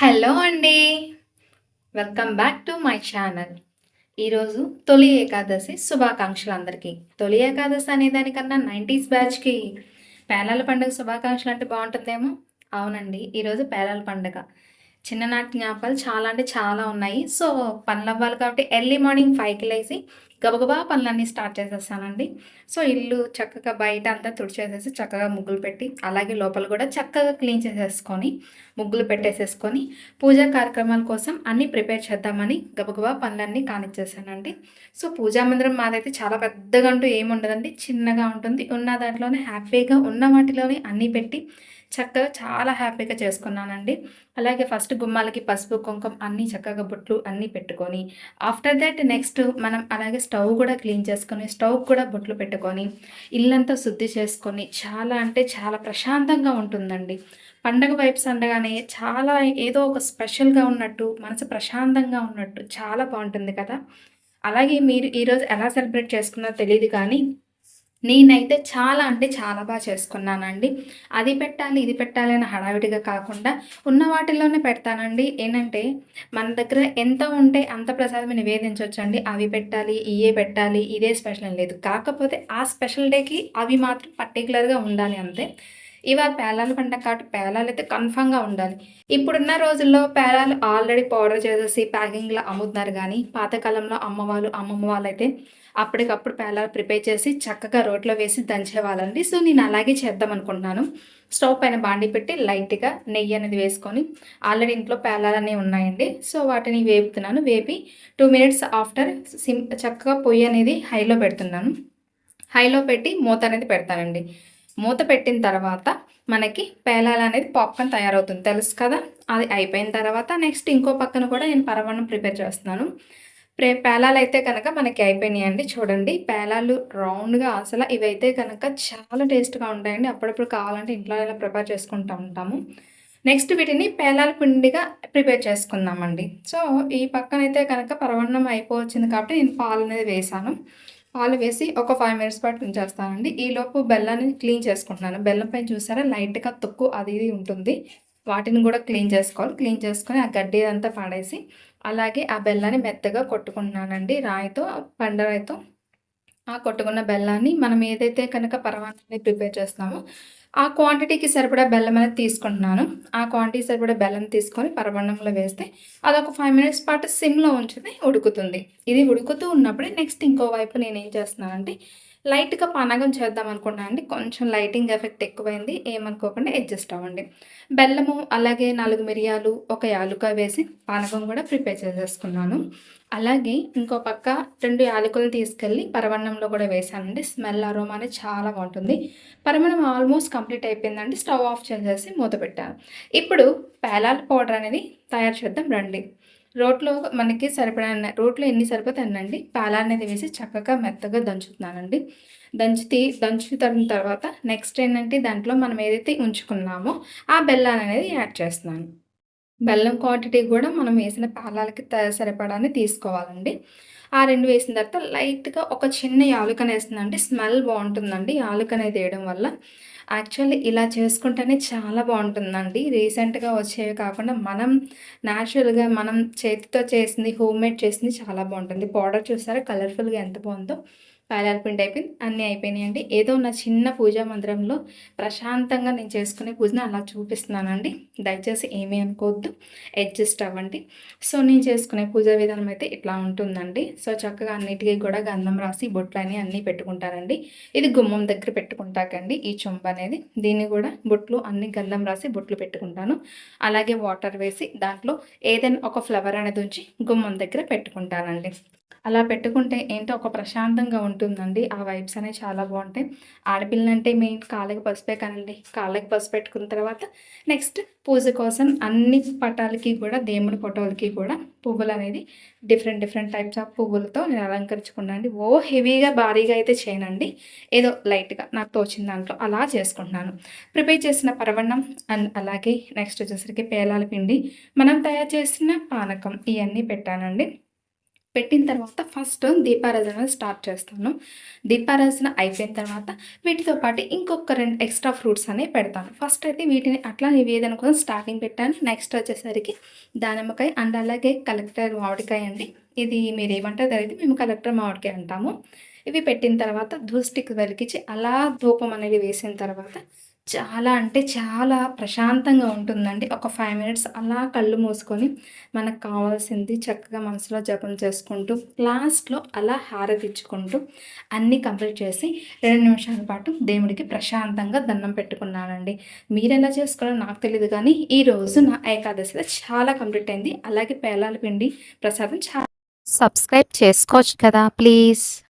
Hello అండి. Welcome back to my channel. ఈరోజు తొలి ఏకాదశి శుభాకాంక్షలు అందరికీ. తొలి ఏకాదశి అనే దానికన్నా నైంటీస్ బ్యాచ్కి పేలాల పండుగ శుభాకాంక్షలు అంటే బాగుంటుందేమో? అవునండి ఈరోజు పేలాల పండుగ. చిన్ననాటి జ్ఞాపకాలు చాలా అంటే చాలా ఉన్నాయి. సో పనులు అవ్వాలి కాబట్టి ఎర్లీ మార్నింగ్ ఫైవ్కి లేచి గబగబా పనులన్నీ స్టార్ట్ చేసేస్తానండి సో ఇల్లు చక్కగా బయట అంతా తుడిచేసేసి చక్కగా ముగ్గులు పెట్టి అలాగే లోపల కూడా చక్కగా క్లీన్ చేసేసుకొని ముగ్గులు పెట్టేసేసుకొని పూజా కార్యక్రమాల కోసం అన్నీ ప్రిపేర్ చేద్దామని గబగబా పనులన్నీ కానిచ్చేసానండి. సో పూజా మందిరం మాదైతే చాలా పెద్దగా అంటూ ఏముండదండి. చిన్నగా ఉంటుంది. ఉన్న దాంట్లోనే హ్యాపీగా ఉన్న వాటిలోనే అన్నీ పెట్టి చక్కగా చాలా హ్యాపీగా చేసుకున్నానండి. అలాగే ఫస్ట్ గుమ్మాలకి పసుపు కుంకుమ అన్నీ చక్కగా బొట్లు అన్నీ పెట్టుకొని ఆఫ్టర్ దట్ నెక్స్ట్ మనం అలాగే స్టవ్ స్టవ్ కూడా క్లీన్ చేసుకొని స్టవ్ కూడా బొట్లు పెట్టుకొని ఇల్లంతా శుద్ధి చేసుకొని చాలా అంటే చాలా ప్రశాంతంగా ఉంటుందండి. పండగ వైబ్స్ అనగానే చాలా ఏదో ఒక స్పెషల్గా ఉన్నట్టు మనసు ప్రశాంతంగా ఉన్నట్టు చాలా బాగుంటుంది కదా. అలాగే మీరు ఈరోజు ఎలా సెలబ్రేట్ చేసుకున్నారో తెలియదు కానీ నేనైతే చాలా అంటే చాలా బాగా చేసుకున్నానండి. అది పెట్టాలి ఇది పెట్టాలి అని హడావిడిగా కాకుండా ఉన్న వాటిల్లోనే పెడతానండి. ఏంటంటే మన దగ్గర ఎంత ఉంటే అంత ప్రసాదం నివేదించవచ్చండి అవి పెట్టాలి ఇవే పెట్టాలి ఇదే స్పెషల్ లేదు. కాకపోతే ఆ స్పెషల్ డేకి అవి మాత్రం పర్టికులర్గా ఉండాలి అంతే. ఇవాళ పేలాలు పండగ కాబట్టి పేలాలు అయితే కన్ఫామ్గా ఉండాలి. ఇప్పుడున్న రోజుల్లో పేలాలు ఆల్రెడీ పౌడర్ చేసేసి ప్యాకింగ్లో అమ్ముతున్నారు కానీ పాతకాలంలో అమ్మవాళ్ళు అమ్మమ్మ వాళ్ళు అయితే అప్పటికప్పుడు పేలాలు ప్రిపేర్ చేసి చక్కగా రోట్లో వేసి దంచేవాళ్ళండి సో నేను అలాగే చేద్దాం అనుకుంటున్నాను. స్టవ్ పైన బాండి పెట్టి లైట్గా నెయ్యి అనేది వేసుకొని ఆల్రెడీ ఇంట్లో పేలాలన్నీ ఉన్నాయండి. సో వాటిని వేపుతున్నాను. వేపి టూ మినిట్స్ ఆఫ్టర్ సిమ్ చక్కగా పొయ్యి అనేది హైలో పెడుతున్నాను. హైలో పెట్టి మూత అనేది పెడతానండి. మూత పెట్టిన తర్వాత మనకి పేలాల అనేది పాప్కార్న్ తయారవుతుంది. తెలుసు కదా? అది అయిపోయిన తర్వాత నెక్స్ట్ ఇంకో పక్కన కూడా నేను పరమాన్నం ప్రిపేర్ చేస్తున్నాను. ప్రే పేలాలు అయితే కనుక మనకి అయిపోయినాయండి చూడండి. పేలాలు రౌండ్గా అసలు ఇవైతే కనుక చాలా టేస్ట్గా ఉంటాయండి. అప్పుడప్పుడు కావాలంటే ఇంట్లో ఇలా ప్రిపేర్ చేసుకుంటూ ఉంటాము. నెక్స్ట్ వీటిని పేలాల పిండిగా ప్రిపేర్ చేసుకుందామండి. సో ఈ పక్కన అయితే కనుక పరవన్నం అయిపోవచ్చింది కాబట్టి నేను పాలు అనేది వేసాను. పాలు వేసి ఒక ఫైవ్ మినిట్స్ పాటు ఉంచేస్తానండి. ఈలోపు బెల్లాన్ని క్లీన్ చేసుకుంటున్నాను. బెల్లం పైన చూసారా? లైట్గా తొక్కు అది ఇది ఉంటుంది. వాటిని కూడా క్లీన్ చేసుకోవాలి. క్లీన్ చేసుకొని ఆ గడ్డి అంతా పాడేసి అలాగే ఆ బెల్లాన్ని మెత్తగా కొట్టుకుంటున్నానండి. రాయితో పండరాయితో ఆ కొట్టుకున్న బెల్లాన్ని మనం ఏదైతే కనుక పరమాన్నాన్ని ప్రిపేర్ చేస్తామో ఆ క్వాంటిటీకి సరిపడా బెల్లం అనేది తీసుకుంటున్నాను. ఆ క్వాంటిటీ సరిపడా బెల్లం తీసుకొని పరమాన్నంలో వేస్తే అదొక ఫైవ్ మినిట్స్ పాటు సిమ్లో ఉంచితే ఉడుకుతుంది. ఇది ఉడుకుతూ ఉన్నప్పుడే నెక్స్ట్ ఇంకో వైపు నేను ఏం చేస్తున్నానంటే లైట్గా పానకం చేద్దాం అనుకున్నా అండి. కొంచెం లైటింగ్ ఎఫెక్ట్ ఎక్కువైంది. ఏమనుకోకుండా అడ్జస్ట్ అవ్వండి. బెల్లము అలాగే నాలుగు మిరియాలు ఒక యాలుక వేసి పానకం కూడా ప్రిపేర్ చేసేసుకున్నాను. అలాగే ఇంకో పక్క రెండు యాలకులు తీసుకెళ్ళి పరవన్నంలో కూడా వేసానండి. స్మెల్ అరోమా అనేది చాలా బాగుంటుంది. పరమన్నం ఆల్మోస్ట్ కంప్లీట్ అయిపోయిందండి. స్టవ్ ఆఫ్ చేసేసి మూత పెట్టాను. ఇప్పుడు పేలాల పౌడర్ అనేది తయారు చేద్దాం రండి. రోట్లో మనకి సరిపడా రోట్లో ఎన్ని సరిపోతాయండి పాలా అనేది వేసి చక్కగా మెత్తగా దంచుతున్నానండి. దంచితే దంచుతున్న తర్వాత నెక్స్ట్ ఏంటంటే దాంట్లో మనం ఏదైతే ఉంచుకున్నామో ఆ బెల్లాన్ని అనేది యాడ్ చేస్తున్నాను. బెల్లం క్వాంటిటీ కూడా మనం వేసిన పాలాలకి సరిపడాన్ని తీసుకోవాలండి. ఆ రెండు వేసిన తర్వాత లైట్గా ఒక చిన్న యాలుకని వేస్తుందండి. స్మెల్ బాగుంటుందండి. యాలుకనే తీయడం వేయడం వల్ల. యాక్చువల్లీ ఇలా చేసుకుంటేనే చాలా బాగుంటుందండి. రీసెంట్గా వచ్చేవి కాకుండా మనం న్యాచురల్గా మనం చేతితో చేసింది హోమ్ మేడ్ చేసింది చాలా బాగుంటుంది. పౌడర్ చూసారా? కలర్ఫుల్గా ఎంత బాగుందో. పాలాల పిండి అయిపోయింది. అన్నీ అయిపోయినాయండి. ఏదో నా చిన్న పూజా మందిరంలో ప్రశాంతంగా నేను చేసుకునే పూజని అలా చూపిస్తున్నానండి. దయచేసి ఏమీ అనుకోవద్దు. అడ్జస్ట్ అవ్వండి. సో నేను చేసుకునే పూజా విధానం అయితే ఇట్లా ఉంటుందండి. సో చక్కగా అన్నిటికీ కూడా గంధం రాసి బొట్లు అన్నీ పెట్టుకుంటారండి. ఇది గుమ్మం దగ్గర పెట్టుకుంటాకండి ఈ చొంబ అనేది. దీన్ని కూడా బొట్లు అన్ని గంధం రాసి బొట్లు పెట్టుకుంటాను. అలాగే వాటర్ వేసి దాంట్లో ఏదైనా ఒక ఫ్లవర్ అనేది ఉంచి గుమ్మం దగ్గర పెట్టుకుంటానండి. అలా పెట్టుకుంటే ఏంటో ఒక ప్రశాంతంగా ఉంటుందండి. ఆ వైబ్స్ అనేవి చాలా బాగుంటాయి. ఆడపిల్లంటే మెయిన్ కాళ్ళకి పసుపే కానండి. కాళ్ళకి పసుపు పెట్టుకున్న తర్వాత నెక్స్ట్ పూజ కోసం అన్ని పటాలకి కూడా దేవుడి ఫోటోలకి కూడా పువ్వులు అనేది డిఫరెంట్ డిఫరెంట్ టైప్స్ ఆఫ్ పువ్వులతో నేను అలంకరించుకున్నాను ఓ హెవీగా భారీగా అయితే చేయనండి. ఏదో లైట్గా నాకు తోచిన దాంట్లో అలా చేసుకుంటున్నాను. ప్రిపేర్ చేసిన పరవన్నం అండ్ అలాగే నెక్స్ట్ వచ్చేసరికి పేలాల పిండి. మనం తయారు చేసిన పానకం ఇవన్నీ పెట్టానండి. పెట్టిన తర్వాత ఫస్ట్ దీపారాధన స్టార్ట్ చేస్తాను. దీపారాధన అయిపోయిన తర్వాత వీటితో పాటు ఇంకొక రెండు ఎక్స్ట్రా ఫ్రూట్స్ అనేవి పెడతాను. ఫస్ట్ అయితే వీటిని అట్లా నివేదన కోసం స్టార్టింగ్ పెట్టాను. నెక్స్ట్ వచ్చేసరికి దానిమ్మకాయ అండ్ అలాగే కలెక్టర్ మామిడికాయ అండి. ఇది మీరు ఏమంటారు అనేది మేము కలెక్టర్ మామిడికాయ అంటాము. ఇవి పెట్టిన తర్వాత ధూస్టిక్ వెలిగించి అలా ధూపం అనేది వేసిన తర్వాత చాలా అంటే చాలా ప్రశాంతంగా ఉంటుందండి. ఒక ఫైవ్ మినిట్స్ అలా కళ్ళు మూసుకొని మనకు కావాల్సింది చక్కగా మనసులో జపం చేసుకుంటూ లాస్ట్లో అలా హారతి ఇచ్చుకుంటూ అన్నీ కంప్లీట్ చేసి రెండు నిమిషాల పాటు దేవుడికి ప్రశాంతంగా దండం పెట్టుకున్నానండి. మీరెలా చేసుకోవాలో నాకు తెలియదు కానీ ఈరోజు నా ఏకాదశి చాలా కంప్లీట్ అయింది. అలాగే పేలాల పిండి ప్రసాదం చాలా సబ్స్క్రైబ్ చేసుకోవచ్చు కదా ప్లీజ్